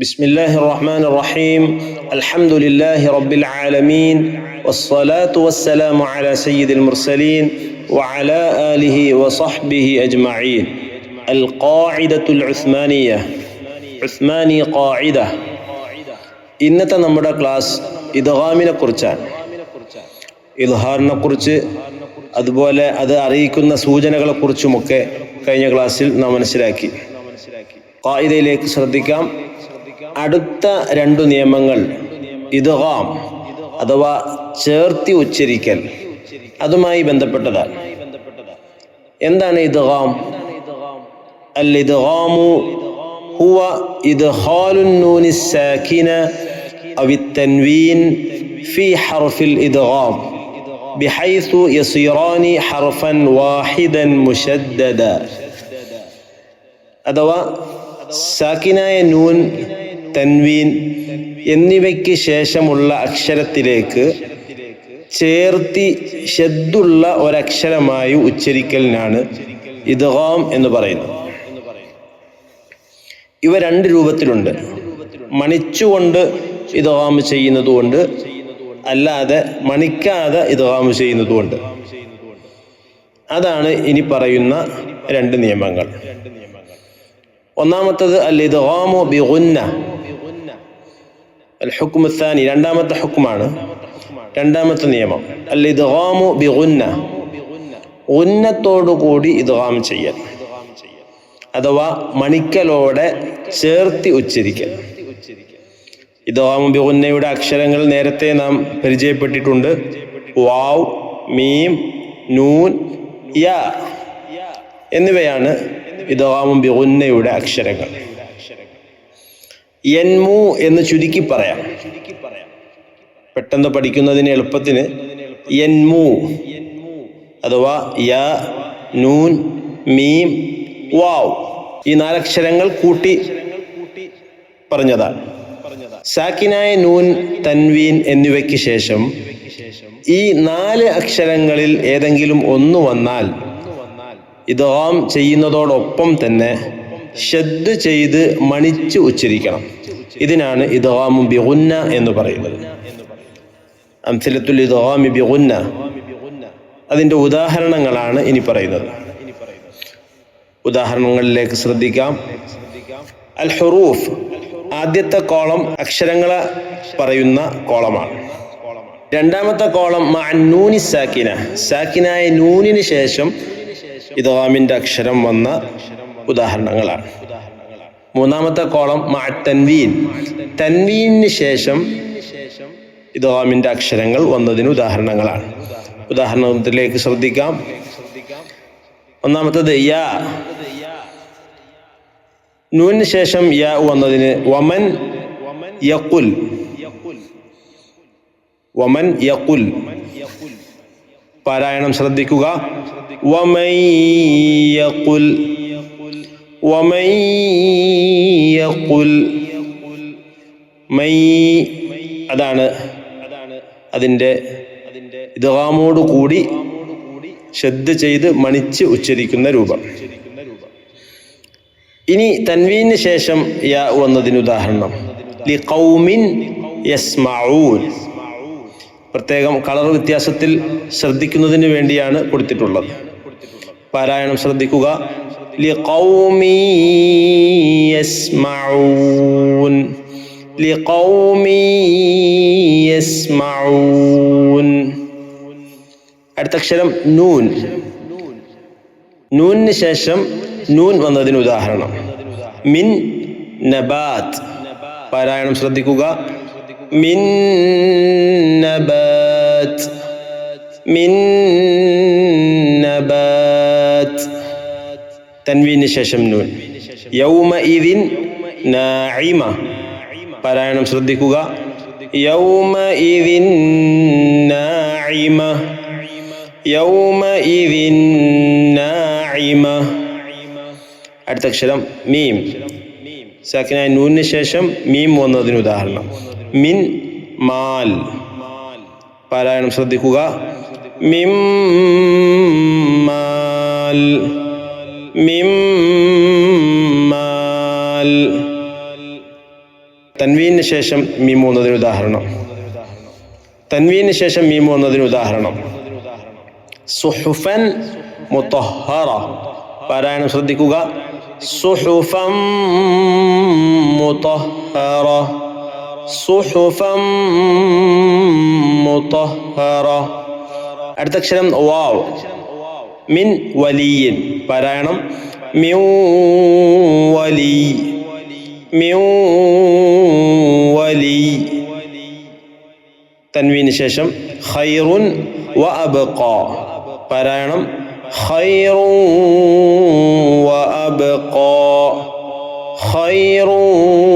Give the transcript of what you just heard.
بسم الله الرحمن الرحيم الحمد لله رب العالمين والصلاة والسلام على سيد المرسلين وعلى آله وصحبه أجمعين القاعدة العثمانية عثماني قاعدة ഇന്നത്തെ നമ്മുടെ ക്ലാസ് ഇദ്ഗാമിനെ കുറിച്ചാണ് ഇദ്ഹാറിനെ കുറിച്ച് അതുപോലെ അത് അറിയിക്കുന്ന സൂചനകളെ കുറിച്ചുമൊക്കെ കഴിഞ്ഞ ക്ലാസ്സിൽ നാം മനസ്സിലാക്കി കായികയിലേക്ക് ശ്രദ്ധിക്കാം അടുത്ത രണ്ടു നിയമങ്ങൾ ഇദ്ഗാം അഥവാ ചേർത്തി ഉച്ചരിക്കൽ അതുമായി ബന്ധപ്പെട്ടതാണ് എന്താണ് ഇദ്ഗാം അൽ ഇദ്ഗാമു هو إدخال النون الساكنة أو التنوين في حرف الإدغام بحيث يصيران حرفا واحدا مشددا അഥവാ സാക്കിനായ നൂൻ തൻവീൻ എന്നിവയ്ക്ക് ശേഷമുള്ള അക്ഷരത്തിലേക്ക് ചേർത്തി ഷെദ്ദുള്ള ഒരക്ഷരമായി ഉച്ചരിക്കലിനാണ് ഇദ്ഗാം എന്ന് പറയുന്നത്. ഇവ രണ്ട് രൂപത്തിലുണ്ട്. മണിച്ചുകൊണ്ട് ഇദ്ഗാം ചെയ്യുന്നതുകൊണ്ട് അല്ലാതെ മണിക്കാതെ ഇദ്ഗാം ചെയ്യുന്നതുകൊണ്ട്. അതാണ് ഇനി പറയുന്ന രണ്ട് നിയമങ്ങൾ. ഒന്നാമത്തത് അൽ ഇദ്ഗാമു ബിഗുന്ന അൽ ഹുക്മു രണ്ടാമത്തെ ഹുക്കുമാണ്. രണ്ടാമത്തെ നിയമം. അൽ ഇദ്ഗാമു ബിഗുന്ന ഉന്നത്തോടു കൂടി ഇദ്ഗാം ചെയ്യൽ. അഥവാ മണിക്കലോടെ ചേർത്തി ഉച്ചരിക്കൽ. ഇദ്ഗാമു ബിഗുന്നയുടെ അക്ഷരങ്ങൾ നേരത്തെ നാം പരിചയപ്പെട്ടിട്ടുണ്ട്. വാവ് മീം നൂൻ യ എന്നിവയാണ് ഇദ്ഗാമു ബിഗുന്നയുടെ അക്ഷരങ്ങൾ. യൻമു എന്ന് ചുരുക്കി പറയാം. പെട്ടെന്ന് പഠിക്കുന്നതിന് എളുപ്പത്തിന് യൻമു അഥവാ യ നൂൻ മീം വാവ് ഈ നാലക്ഷരങ്ങൾ കൂട്ടി പറഞ്ഞതാണ്. സാക്കിനായ നൂൻ തൻവീൻ എന്നിവയ്ക്ക് ശേഷം ഈ നാല് അക്ഷരങ്ങളിൽ ഏതെങ്കിലും ഒന്ന് വന്നാൽ ഇത് ഓം ചെയ്യുന്നതോടൊപ്പം തന്നെ ഷദ് ചെയ്ത് മണിച്ച് ഉച്ചരിക്കണം. ഇതിനാണ് ഇദാമു ബിഗുന്ന എന്ന് പറയുന്നത്. അംസലത്തുൽ ഇദാമി ബിഗുന്ന. അതിന്റെ ഉദാഹരണങ്ങളാണ് ഇനി പറയുന്നത്. ഉദാഹരണങ്ങളിലേക്ക് ശ്രദ്ധിക്കാം. അൽ ഹുറൂഫ് ആദ്യത്തെ കോളം അക്ഷരങ്ങളെ പറയുന്ന കോളമാണ്. രണ്ടാമത്തെ കോളം നൂനി സാക്കിന. സാക്കിനായ നൂനിന് ശേഷം ഇദ്ഗാമിന്റെ അക്ഷരം വന്ന ഉദാഹരണങ്ങളാണ്. മൂന്നാമത്തെ കോളം മാ തൻവീൻ തൻവീന് ശേഷം ഇതോമിന്റെ അക്ഷരങ്ങൾ വന്നതിന് ഉദാഹരണങ്ങളാണ്. ഉദാഹരണത്തിലേക്ക് ശ്രദ്ധിക്കാം. ഒന്നാമത്തത് യാ. നൂന് ശേഷം യാ വന്നതിന് വമൻ യക്കുൽ വമൻ യക്കുൽ പാരായണം ശ്രദ്ധിക്കുക. വമൻ മൈ അതാണ് അതിന്റെ ഇതാമോട് കൂടി ശ്രദ്ധ ചെയ്ത് മണിച്ച് ഉച്ചരിക്കുന്ന രൂപം. ഇനി തൻവീന് ശേഷം യാ വന്നതിന് ഉദാഹരണം. ലി കൗമിൻ യസ്മഊൻ. പ്രത്യേകം കളർ വ്യത്യാസത്തിൽ ശ്രദ്ധിക്കുന്നതിന് വേണ്ടിയാണ് കൊടുത്തിട്ടുള്ളത്. പാരായണം ശ്രദ്ധിക്കുക. ലി يسمعون. لقوم يسمعون. അടുത്ത അക്ഷരം നൂൻ. നൂനിന് ശേഷം നൂൻ വന്നതിന് ഉദാഹരണം. മിൻ നബാത്ത്. പാരായണം ശ്രദ്ധിക്കുക. മിൻ നബാത്ത്. മിൻ തൻവീന് ശേഷം നൂൻ യൗമ ഇതിൻ പാരായണം ശ്രദ്ധിക്കുക. യൗമ ഇതിൻ നഇമ. യൗമ ഇതിൻ അടുത്ത അക്ഷരം മീം. സാക്കിനായ നൂനിന് ശേഷം മീം വന്നതിന് ഉദാഹരണം. മിൻ മാൽ. പാരായണം ശ്രദ്ധിക്കുക. മിം മാൽ. തൻവീന് ശേഷം മീമു എന്നതിന് ഉദാഹരണം. തൻവീന് ശേഷം മീമു എന്നതിന് ഉദാഹരണം. സുഹുഫൻ മുത്തഹറ പാരായണം ശ്രദ്ധിക്കുക. സുഹുഫം മുത്തഹറ സുഹുഫം മുത്തഹറ അടുത്ത അക്ഷരം വാവ്. മിൻ വലിയൻ. പാരായണം. മ്യൂ വലി من ولي. تنوين ششم خير وأبقى. برانم خير وأبقى. خير وأبقى